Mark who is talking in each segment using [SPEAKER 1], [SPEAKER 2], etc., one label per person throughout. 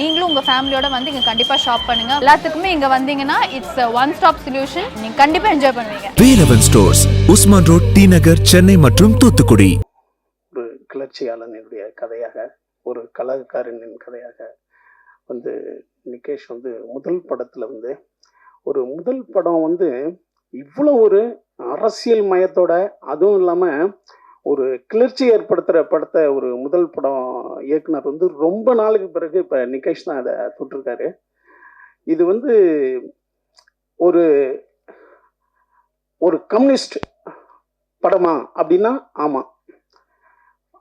[SPEAKER 1] நீங்களும் உங்க ஃபேமிலியோட வந்து இங்க கண்டிப்பா ஷாப் பண்ணுங்க. எல்லாத்துக்குமே இங்க வந்தீங்கன்னா இட்ஸ் ஒன் ஸ்டாப் சொல்யூஷன் நீங்க கண்டிப்பா என்ஜாய் பண்ணுவீங்க.
[SPEAKER 2] Velavan stores Usman road T Nagar Chennai மற்றும் தூத்துக்குடி.
[SPEAKER 3] ஒரு கிளர்ச்சியாளனுடைய கதையாக ஒரு கலகக்காரனின் கதையாக வந்து நிகேஷ் வந்து முதல் படத்தில் வந்து ஒரு முதல் படம் வந்து இவ்வளோ ஒரு அரசியல் மயத்தோட அதுவும் இல்லாமல் ஒரு கிளர்ச்சி ஏற்படுத்துகிற படத்தை ஒரு முதல் படம் இயக்குனர் வந்து ரொம்ப நாளுக்கு பிறகு இப்போ நிகேஷ் தான் அதை தொட்டிருக்காரு. இது வந்து ஒரு ஒரு கம்யூனிஸ்ட் படமா அப்படின்னா ஆமாம்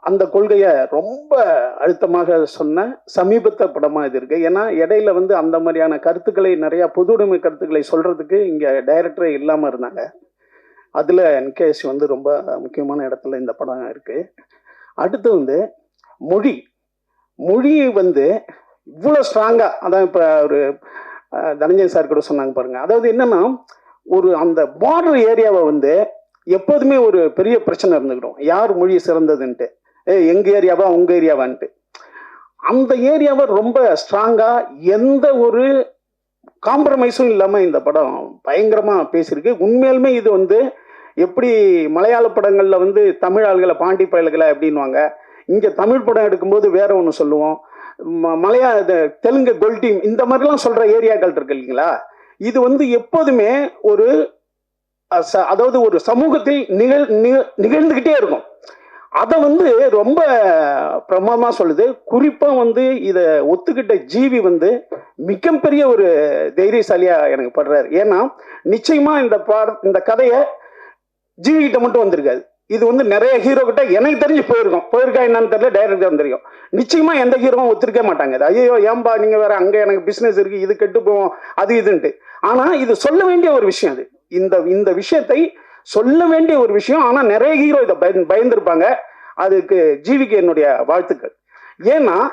[SPEAKER 3] அந்த கொள்கையை ரொம்ப அழுத்தமாக சொன்ன சமீபத்த படமாக இது இருக்கு. ஏன்னா இடையில வந்து அந்த மாதிரியான கருத்துக்களை நிறையா பொது உடைமை கருத்துக்களை சொல்றதுக்கு இங்கே டைரக்டரே இல்லாமல் இருந்தாங்க. அதில் என்கேஎஸ் வந்து ரொம்ப முக்கியமான இடத்துல இந்த படம் இருக்குது அடுத்து வந்து மொழி. மொழி வந்து இவ்வளோ ஸ்ட்ராங்காக அதான் இப்போ ஒரு அஹ், தனஞ்சய் சார் கூட சொன்னாங்க பாருங்கள் அதாவது என்னென்னா ஒரு அந்த பார்டர் ஏரியாவை வந்து எப்போதுமே ஒரு பெரிய பிரச்சனை இருந்துக்கிடும் யார் மொழி சிறந்ததுன்ட்டு. ஏ எங்கள் ஏரியாவா உங்கள் ஏரியாவான்ட்டு. அந்த ஏரியாவை ரொம்ப ஸ்ட்ராங்காக எந்த ஒரு காம்ப்ரமைஸும் இல்லாமல் இந்த படம் பயங்கரமாக பேசியிருக்கு. உண்மையிலுமே இது வந்து எப்படி மலையாள படங்களில் வந்து தமிழ் ஆள்களை பாண்டி பயல்களை அப்படின்வாங்க இங்கே தமிழ் படம் எடுக்கும்போது வேற ஒன்று சொல்லுவோம். ம- மலையா இது தெலுங்கு கோல் டீம் இந்த மாதிரிலாம் சொல்கிற ஏரியாக்கள் இருக்கு இல்லைங்களா? இது வந்து எப்போதுமே ஒரு ச- அதாவது ஒரு சமூகத்தில் நிகழ் நிகழ்ந்துக்கிட்டே இருக்கும். அதை வந்து ரொம்ப பிரமாதமாக சொல்லுது. குறிப்பாக வந்து இதை ஒத்துக்கிட்ட ஜீவி வந்து மிகப்பெரிய ஒரு தைரியசாலியா எனக்கு படுறாரு. ஏன்னா நிச்சயமா இந்த பாட இந்த கதையை ஜீவி கிட்ட மட்டும் வந்திருக்காது. இது வந்து நிறைய ஹீரோ கிட்ட எனக்கு தெரிஞ்சு போயிருக்கோம். போயிருக்கா என்னன்னு தெரியல டைரக்டர் தெரியும் நிச்சயமா எந்த ஹீரோவும் ஒத்துருக்க மாட்டாங்க. ஐயோ ஏன்பா நீங்க வேற அங்க எனக்கு பிசினஸ் இருக்கு இது கெட்டு போவோம் அது இதுன்ட்டு. ஆனா இது சொல்ல வேண்டிய ஒரு விஷயம் அது. இந்த இந்த விஷயத்தை சொல்ல வேண்டிய ஒரு விஷயம். ஆனா நிறைய ஹீரோ இதை பயந்து பயந்துருப்பாங்க. அதுக்கு ஜீவிக்கு என்னுடைய வாழ்த்துக்கள். ஏன்னா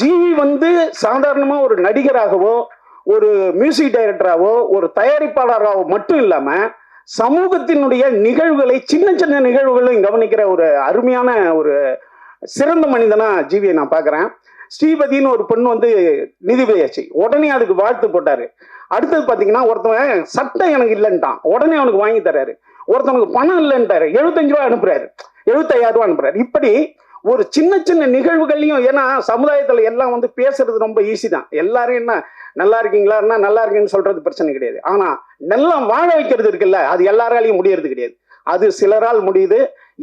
[SPEAKER 3] ஜீவி வந்து சாதாரணமாக ஒரு நடிகராகவோ ஒரு மியூசிக் டைரக்டராகவோ ஒரு தயாரிப்பாளராகவோ மட்டும் இல்லாமல் சமூகத்தினுடைய நிகழ்வுகளை சின்ன சின்ன நிகழ்வுகளையும் கவனிக்கிற ஒரு அருமையான ஒரு சிறந்த மனிதனாக ஜீவியை நான் பார்க்குறேன். ஸ்ரீபதினு ஒரு பெண் வந்து நிதி நிதிபதியாச்சு உடனே அதுக்கு வாழ்த்து போட்டார். அடுத்தது பார்த்தீங்கன்னா ஒருத்தவன் சட்டம் எனக்கு இல்லைன்ட்டான். உடனே அவனுக்கு வாங்கி தர்றாரு ஒருத்தவனுக்கு பணம் இல்லைன்ட்டாரு. எழுபத்தஞ்சு ரூபா அனுப்புறாரு. எழுபத்தையாயிரம் ரூபா அனுப்புறாரு. இப்படி ஒரு சின்ன சின்ன நிகழ்வுகள்லையும் ஏன்னா சமுதாயத்துல எல்லாம் வந்து பேசுறது ரொம்ப ஈஸி தான். எல்லாரும் என்ன நல்லா இருக்கீங்களான்னா நல்லா இருக்கீங்கன்னு சொல்றது பிரச்சனை கிடையாது. ஆனா நல்லா வாழ வைக்கிறது இருக்குல்ல அது எல்லாராலையும் முடியறது கிடையாது. அது சிலரால் முடியுது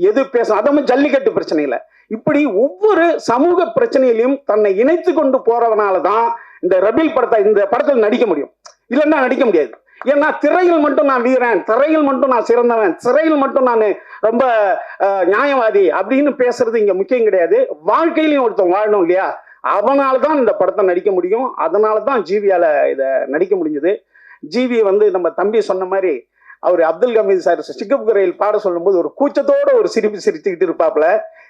[SPEAKER 3] எது பேச அதமும் ஜல்லிக்கட்டு பிரச்சனை இல்லை. இப்படி ஒவ்வொரு சமூக பிரச்சனையிலையும் தன்னை இணைத்து கொண்டு போறவனால தான் இந்த ரபில் படத்தை இந்த படத்தில் நடிக்க முடியும். இல்லைன்னா நடிக்க முடியாது. ஏன்னா திரையில் மட்டும் நான் வீரன். திரையில் மட்டும் நான் சிறந்தவன். திரையில் மட்டும் நான் ரொம்ப நியாயவாதி அப்படின்னு பேசுறது இங்க முக்கியம் கிடையாது. வாழ்க்கையிலையும் ஒருத்தன் வாழணும் இல்லையா? அவனால தான் இந்த படத்தை நடிக்க முடியும். அதனால தான் ஜீவியால இதை நடிக்க முடிஞ்சது. ஜீவி வந்து நம்ம தம்பி சொன்ன மாதிரி அவர் அப்துல் கமீது சார் சிக்கப் குரையில் பாட சொல்லும்போது ஒரு கூச்சத்தோட ஒரு சிரிப்பு சிரிச்சுக்கிட்டு இருப்பாப்புல.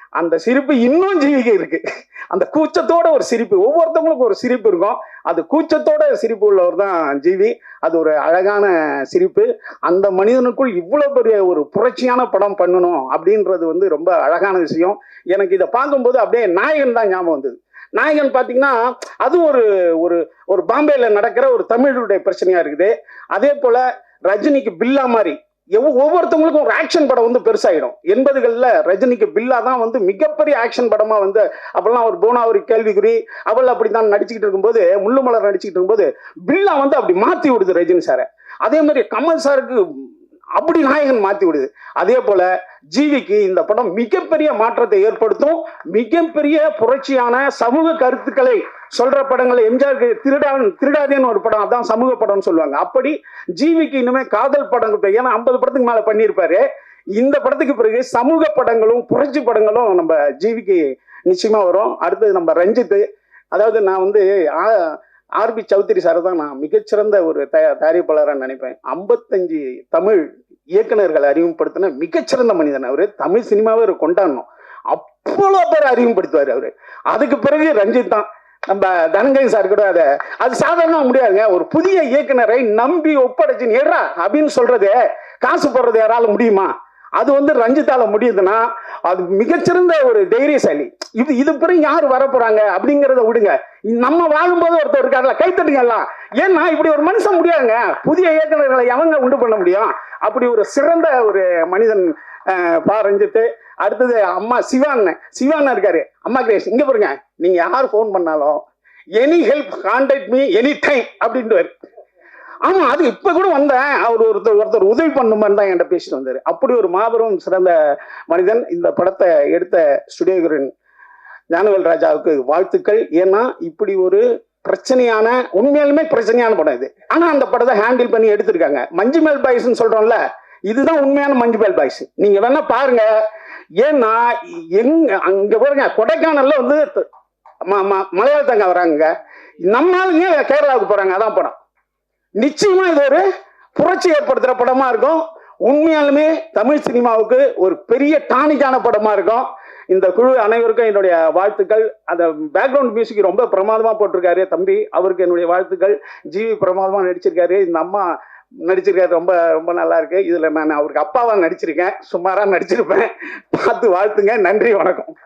[SPEAKER 3] அந்த சிரிப்பு இன்னும் ஜீவிக்கு இருக்கு. அந்த கூச்சத்தோட ஒரு சிரிப்பு. ஒவ்வொருத்தவங்களுக்கும் ஒரு சிரிப்பு இருக்கும். அது கூச்சத்தோட சிரிப்பு உள்ளவர் தான் ஜீவி. அது ஒரு அழகான சிரிப்பு. அந்த மனிதனுக்குள் இவ்வளோ பெரிய ஒரு புரட்சியான படம் பண்ணணும் அப்படின்றது வந்து ரொம்ப அழகான விஷயம். எனக்கு இதை பார்க்கும்போது அப்படியே நாயகன் தான் ஞாபகம் வந்தது. நாயகன் பார்த்தீங்கன்னா அது ஒரு ஒரு ஒரு பாம்பேல நடக்கிற ஒரு தமிழுடைய பிரச்சனையா இருக்குது. அதே போல ரஜினிக்கு பில்லா மாதிரி ஒவ்வொருத்தவங்களுக்கும் ஒரு ஆக்ஷன் படம் வந்து பெருசாயிடும். எண்பதுகளில் ரஜினிக்கு பில்லா தான் வந்து மிகப்பெரிய ஆக்ஷன் படமா வந்து அப்பெல்லாம் ஒரு போனா ஒரு கேள்விக்குறி அவள் அப்படிதான் நடிச்சுக்கிட்டு இருக்கும்போது முள்ளுமலர் நடிச்சுக்கிட்டு இருக்கும்போது பில்லா வந்து அப்படி மாத்தி விடுது ரஜினி சாரை. அதே மாதிரி கமல் சாருக்கு அப்படி நாயகன் மாத்தி விடுது. அதே போல ஜீவிக்கு இந்த படம் மிகப்பெரிய மாற்றத்தை ஏற்படுத்தும் மிகப்பெரிய புரட்சியான சமூக கருத்துக்களை சொல்ற படங்களை எம்ஜிஆருக்கு திருடா திருடாதேன்னு ஒரு படம் அதான் சமூக படம்னு சொல்லுவாங்க. அப்படி ஜீவிக்கு இன்னுமே காதல் படம் ஏன்னா ஐம்பது படத்துக்கு மேல பண்ணியிருப்பாரு. இந்த படத்துக்கு பிறகு சமூக படங்களும் புரட்சி படங்களும் நம்ம ஜீவிக்கு நிச்சயமா வரும். அடுத்தது நம்ம ரஞ்சித் அதாவது நான் வந்து ஆர்பி சௌத்ரி சார் தான் நான் மிகச்சிறந்த ஒரு தயா தயாரிப்பாளராக நினைப்பேன். ஐம்பத்தஞ்சு தமிழ் இயக்குனர்களை அறிமுகப்படுத்தின மிகச்சிறந்த மனிதன் அவர். தமிழ் சினிமாவை கொண்டாடணும். அவ்வளோ பேர் அறிமுகப்படுத்துவார் அவர். அதுக்கு பிறகு ரஞ்சித் தான். நம்ம தனங்கை சார் கூட அதை அது சாதாரணமாக முடியாதுங்க. ஒரு புதிய இயக்குனரை நம்பி ஒப்படைச்சு ஏறா அப்படின்னு சொல்றது காசு போடுறது யாரால முடியுமா? அது வந்து ரஞ்சித்தால முடியுதுன்னா அது மிகச்சிறந்த ஒரு தைரியசாலி. இது இது பிறகு யார் வரப்போறாங்க அப்படிங்கிறத விடுங்க. நம்ம வாழும்போது ஒருத்தர் இருக்காருல்ல கைத்தட்டுங்க ஏன்னா இப்படி ஒரு மனுஷன் முடியாதுங்க. புதிய இயக்குநர்களை எவங்க உண்டு பண்ண முடியும்? அப்படி ஒரு சிறந்த ஒரு மனிதன் பா ரஞ்சித்து. அடுத்தது அம்மா சிவான்னு சிவான்னு இருக்காரு. அம்மா கிரேஷ் இங்க பாருங்க. நீங்க யார் ஃபோன் பண்ணாலும் any help contact me any time அப்படின்ட்டு ஆமா அது இப்ப கூட வந்தேன். அவர் ஒருத்தர் ஒருத்தர் உதவி பண்ணுமான்னு தான் என்கிட்ட பேசிட்டு வந்தாரு. அப்படி ஒரு மாபெரும் சிறந்த மனிதன் இந்த படத்தை எடுத்த ஸ்டுடியோகரன் ஞானவேல் ராஜாவுக்கு வாழ்த்துக்கள். ஏன்னா இப்படி ஒரு பிரச்சனையான உண்மையாலுமே பிரச்சனையான படம் இது. ஆனா அந்த படத்தை ஹேண்டில் பண்ணி எடுத்திருக்காங்க. மஞ்சுமேல் பாய்ஸ்ன்னு சொல்றோம்ல இதுதான் உண்மையான மஞ்சுமேல் பாய்ஸ். நீங்க வேணா பாருங்க. ஏன்னா எங்க அங்க பாருங்க கொடைக்கானல்ல வந்து மலையாளத்தங்க வராங்க. நம்ம கேரளாவுக்கு போறாங்க? அதான் படம். நிச்சயமா இது ஒரு புரட்சி ஏற்படுத்துற படமா இருக்கும். உண்மையாலுமே தமிழ் சினிமாவுக்கு ஒரு பெரிய டானிக்கான படமா இருக்கும். இந்த குழு அனைவருக்கும் என்னுடைய வாழ்த்துக்கள். அந்த பேக்ரவுண்ட் மியூசிக் ரொம்ப பிரமாதமா போட்டிருக்காரு தம்பி. அவருக்கு என்னுடைய வாழ்த்துக்கள். ஜிவி பிரமாதமா நடிச்சிருக்காரு. இந்த அம்மா நடிச்சிருக்காரு ரொம்ப ரொம்ப நல்லா இருக்கு இதுல நான் அவருக்கு அப்பாவா நடிச்சிருக்கேன். சுமாரா நடிச்சிருப்பேன். பார்த்து வாழ்த்துங்க. நன்றி வணக்கம்.